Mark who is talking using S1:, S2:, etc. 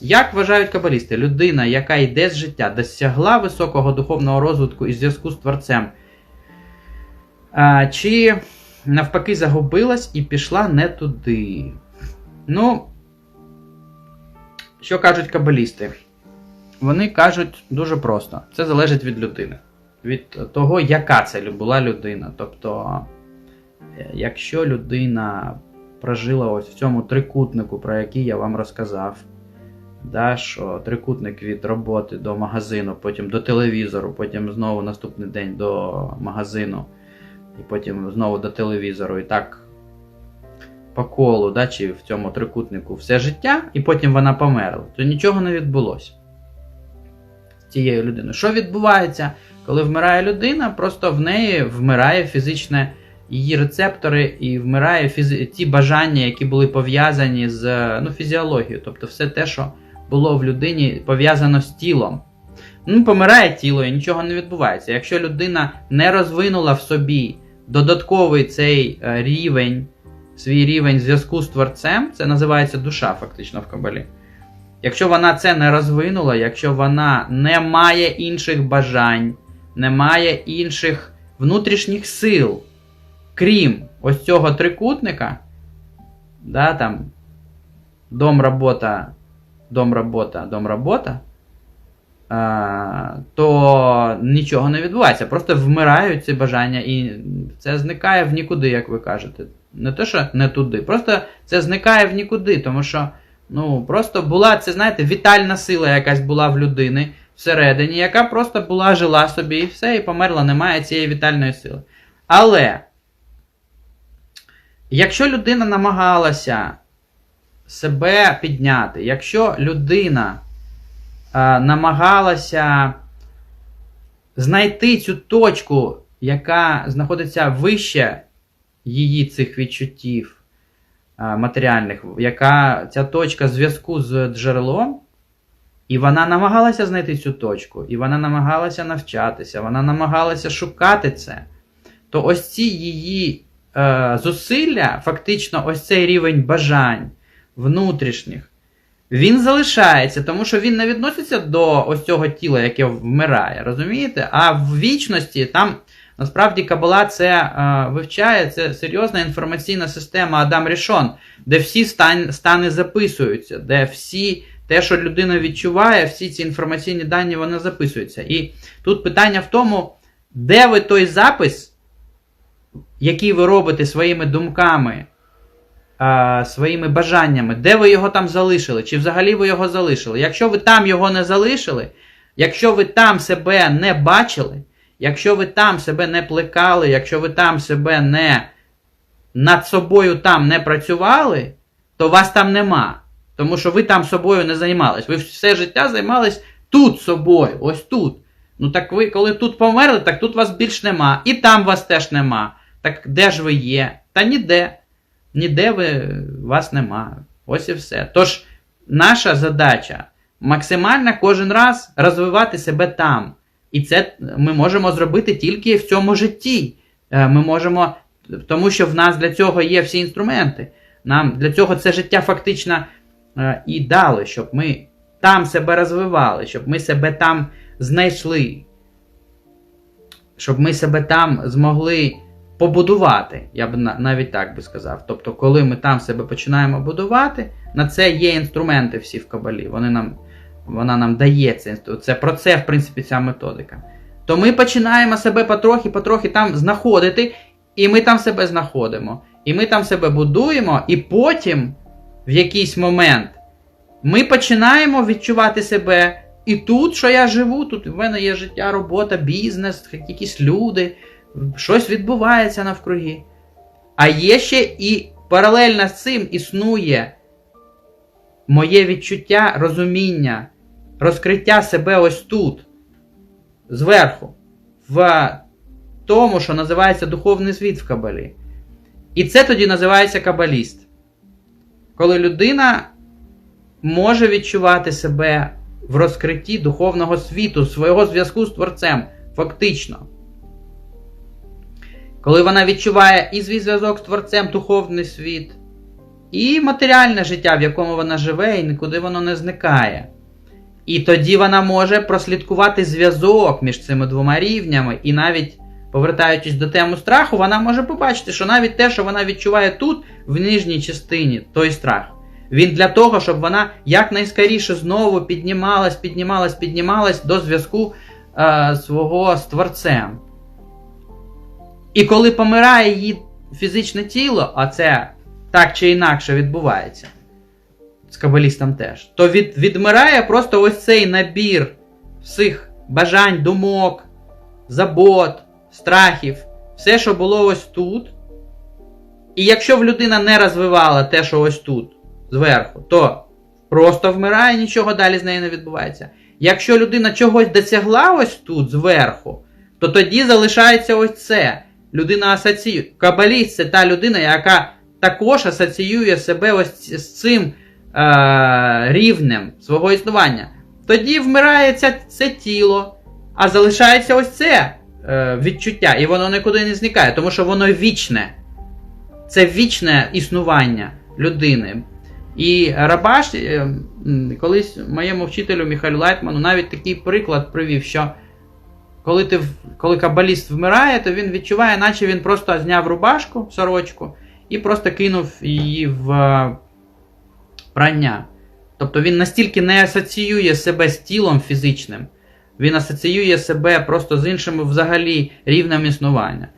S1: Як вважають кабалісти, людина, яка йде з життя, досягла високого духовного розвитку і зв'язку з Творцем, а, чи навпаки загубилась і пішла не туди? Ну, що кажуть кабалісти? Вони кажуть дуже просто: це залежить від людини, від того, яка це була людина. Тобто, е, якщо людина прожила ось в цьому трикутнику, про який я вам розказав, да, що трикутник від роботи до магазину, потім до телевізору, потім знову наступний день до магазину, і потім знову до телевізору, і так по колу, да, чи в цьому трикутнику все життя, і потім вона померла, то нічого не відбулося з цією людиною. Що відбувається, коли вмирає людина? Просто в неї вмирає фізичне її рецептори і вмирає фізи... ті бажання, які були пов'язані з ну, фізіологією, тобто все те, що було в людині пов'язано з тілом. Ну, помирає тіло і нічого не відбувається. Якщо людина не розвинула в собі додатковий цей е, рівень, свій рівень зв'язку з творцем, це називається душа, фактично в кабалі. Якщо вона це не розвинула, якщо вона не має інших бажань, не має інших внутрішніх сил, крім ось цього трикутника, да, там, дом, робота, дом, робота, дом, робота, то нічого не відбувається. Просто вмирають ці бажання, і це зникає в нікуди, як ви кажете. Не те, що не туди, просто це зникає в нікуди, тому що ну, просто була, це, знаєте, вітальна сила якась була в людини всередині, яка просто була, жила собі і все, і померла, немає цієї вітальної сили. Але. Якщо людина намагалася себе підняти, якщо людина е, намагалася знайти цю точку, яка знаходиться вище її цих відчуттів е, матеріальних, яка ця точка зв'язку з джерелом, і вона намагалася знайти цю точку, і вона намагалася навчатися, вона намагалася шукати це, то ось ці її е, зусилля, фактично, ось цей рівень бажань внутрішніх, він залишається, тому що він не відноситься до ось цього тіла, яке вмирає, розумієте? А в вічності там. Насправді Кабала це е, вивчає, це серйозна інформаційна система Адам Рішон, де всі стан, стани записуються, де всі те, що людина відчуває, всі ці інформаційні дані вони записуються. І тут питання в тому, де ви той запис, який ви робите своїми думками, е, своїми бажаннями, де ви його там залишили, чи взагалі ви його залишили? Якщо ви там його не залишили, якщо ви там себе не бачили, якщо ви там себе не плекали, якщо ви там себе не над собою там не працювали, то вас там нема. Тому що ви там собою не займались. Ви все життя займались тут собою, ось тут. Ну так ви, коли тут померли, так тут вас більш нема. І там вас теж нема. Так де ж ви є? Та ніде. Ніде ви, вас нема. Ось і все. Тож, наша задача максимально кожен раз розвивати себе там. І це ми можемо зробити тільки в цьому житті. Е, Ми можемо, тому що в нас для цього є всі інструменти. Нам для цього це життя фактично е, і дали, щоб ми там себе розвивали, щоб ми себе там знайшли, щоб ми себе там змогли побудувати. Я б навіть так би сказав. Тобто, коли ми там себе починаємо будувати, на це є інструменти всі в кабалі. Вони нам, Вона нам дає це. Це про це, в принципі, ця методика. То ми починаємо себе потрохи-потрохи там знаходити, і ми там себе знаходимо. І ми там себе будуємо, і потім, в якийсь момент, ми починаємо відчувати себе. І тут, що я живу, тут в мене є життя, робота, бізнес, якісь люди, щось відбувається навкруги. А є ще і паралельно з цим існує моє відчуття, розуміння, розкриття себе ось тут, зверху, в тому, що називається духовний світ в Кабалі. І це тоді називається кабаліст. Коли людина може відчувати себе в розкритті духовного світу, свого зв'язку з Творцем, фактично. Коли вона відчуває і свій зв'язок з Творцем, духовний світ, і матеріальне життя, в якому вона живе, і нікуди воно не зникає. І тоді вона може прослідкувати зв'язок між цими двома рівнями, і навіть повертаючись до теми страху, вона може побачити, що навіть те, що вона відчуває тут, в нижній частині, той страх, він для того, щоб вона якнайскоріше знову піднімалась, піднімалась, піднімалась до зв'язку е, свого з Творцем. І коли помирає її фізичне тіло, а це так чи інакше відбувається, з кабалістом теж, то від, відмирає просто ось цей набір всіх бажань, думок, забот, страхів, все, що було ось тут. І якщо в людина не розвивала те, що ось тут, зверху, то просто вмирає, нічого далі з нею не відбувається. Якщо людина чогось досягла ось тут, зверху, то тоді залишається ось це. Людина асоціює. Кабаліст це та людина, яка також асоціює себе ось з цим е- рівнем свого існування. Тоді вмирає ця, це тіло, а залишається ось це е, відчуття, і воно нікуди не зникає, тому що воно вічне. Це вічне існування людини. І Рабаш е, колись моєму вчителю Міхайлю Лайтману навіть такий приклад привів, що коли, ти, коли кабаліст вмирає, то він відчуває, наче він просто зняв рубашку, сорочку, і просто кинув її в е, прання. Тобто він настільки не асоціює себе з тілом фізичним, він асоціює себе просто з іншими взагалі рівнем існування.